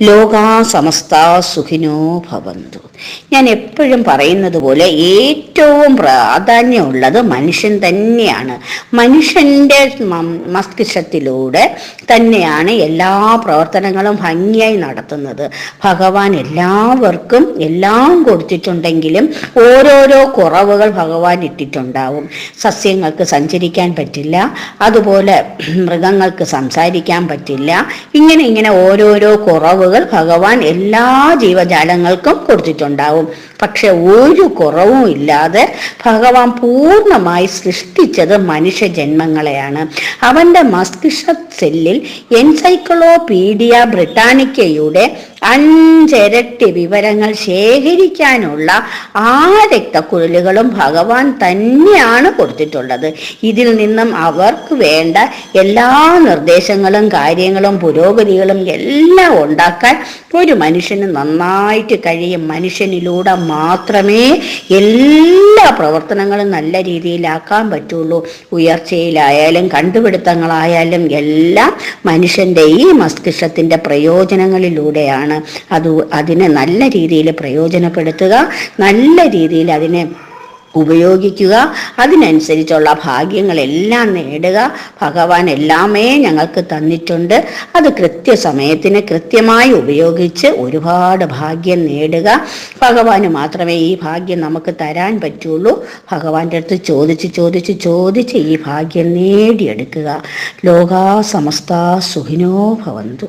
ലോകാ സമസ്ത സുഖിനോ ഭവന്തു. ഞാൻ എപ്പോഴും പറയുന്നത് പോലെ ഏറ്റവും പ്രാധാന്യമുള്ളത് മനുഷ്യൻ തന്നെയാണ്. മനുഷ്യന്റെ മസ്തിഷ്കത്തിലൂടെ തന്നെയാണ് എല്ലാ പ്രവർത്തനങ്ങളും ഭംഗിയായി നടത്തുന്നത്. ഭഗവാൻ എല്ലാവർക്കും എല്ലാം കൊടുത്തിട്ടുണ്ടെങ്കിലും ഓരോരോ കുറവുകൾ ഭഗവാൻ ഇട്ടിട്ടുണ്ടാവും. സസ്യങ്ങൾക്ക് സഞ്ചരിക്കാൻ പറ്റില്ല അതുപോലെ മൃഗങ്ങൾക്ക് സംസാരിക്കാൻ പറ്റില്ല. ഇങ്ങനെ ഇങ്ങനെ ഓരോരോ കുറവുകൾ ഭഗവാൻ എല്ലാ ജീവജാലങ്ങൾക്കും കൊടുത്തിട്ടുണ്ടാവും. പക്ഷെ ഒരു കുറവും ഇല്ലാതെ ഭഗവാൻ പൂർണമായി സൃഷ്ടിച്ചത് മനുഷ്യ ജന്മങ്ങളെയാണ് അവന്റെ മസ്തിഷ്ക സെല്ലിൽ എൻസൈക്ലോപീഡിയ ബ്രിട്ടാനിക്കയുടെ അഞ്ചരട്ടി വിവരങ്ങൾ ശേഖരിക്കാനുള്ള ആ രക്തക്കുഴലുകളും ഭഗവാൻ തന്നെയാണ് കൊടുത്തിട്ടുള്ളത്. ഇതിൽ നിന്നും അവർക്ക് വേണ്ട എല്ലാ നിർദ്ദേശങ്ങളും കാര്യങ്ങളും പുരോഗതികളും എല്ലാം ഉണ്ടാക്കാൻ ഒരു മനുഷ്യന് നന്നായിട്ട് കഴിയും. മനുഷ്യനിലൂടെ മാത്രമേ എല്ലാ പ്രവർത്തനങ്ങളും നല്ല രീതിയിലാക്കാൻ പറ്റുള്ളൂ. ഉയർച്ചയിലായാലും കണ്ടുപിടുത്തങ്ങളായാലും എല്ലാം മനുഷ്യന്റെ ഈ മസ്തിഷ്കത്തിന്റെ പ്രയോജനങ്ങളിലൂടെയാണ്. അത് അതിനെ നല്ല രീതിയിൽ പ്രയോജനപ്പെടുത്തുക നല്ല രീതിയിൽ അതിനെ ഉപയോഗിക്കുക. അതിനനുസരിച്ചുള്ള ഭാഗ്യങ്ങളെല്ലാം നേടുക. ഭഗവാൻ എല്ലാമേ ഞങ്ങൾക്ക് തന്നിട്ടുണ്ട്. അത് കൃത്യസമയത്തിന് കൃത്യമായി ഉപയോഗിച്ച് ഒരുപാട് ഭാഗ്യം നേടുക. ഭഗവാന് മാത്രമേ ഈ ഭാഗ്യം നമുക്ക് തരാൻ പറ്റുള്ളൂ. ഭഗവാന്റെ അടുത്ത് ചോദിച്ച് ചോദിച്ച് ചോദിച്ച് ഈ ഭാഗ്യം നേടിയെടുക്കുക. ലോകാ സമസ്ത സുഖിനോ ഭവന്തു.